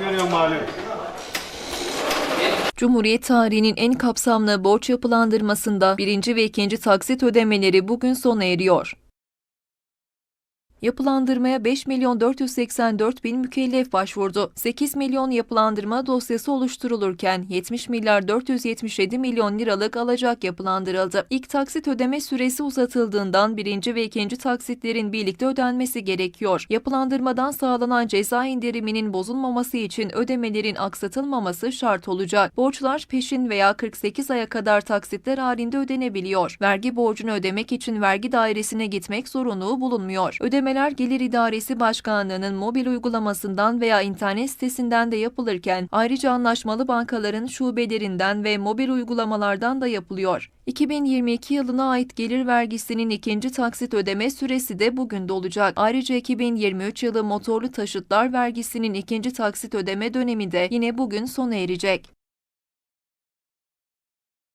görüyorum malum. Cumhuriyet tarihinin en kapsamlı borç yapılandırmasında birinci ve ikinci taksit ödemeleri bugün sona eriyor. Yapılandırmaya 5 milyon 484 bin mükellef başvurdu. 8 milyon yapılandırma dosyası oluşturulurken 70 milyar 477 milyon liralık alacak yapılandırıldı. İlk taksit ödeme süresi uzatıldığından birinci ve ikinci taksitlerin birlikte ödenmesi gerekiyor. Yapılandırmadan sağlanan ceza indiriminin bozulmaması için ödemelerin aksatılmaması şart olacak. Borçlar peşin veya 48 aya kadar taksitler halinde ödenebiliyor. Vergi borcunu ödemek için vergi dairesine gitmek zorunluluğu bulunmuyor. Ödemeler Gelir İdaresi Başkanlığı'nın mobil uygulamasından veya internet sitesinden de yapılırken ayrıca anlaşmalı bankaların şubelerinden ve mobil uygulamalardan da yapılıyor. 2022 yılına ait gelir vergisinin ikinci taksit ödeme süresi de bugün dolacak. Ayrıca 2023 yılı motorlu taşıtlar vergisinin ikinci taksit ödeme dönemi de yine bugün sona erecek.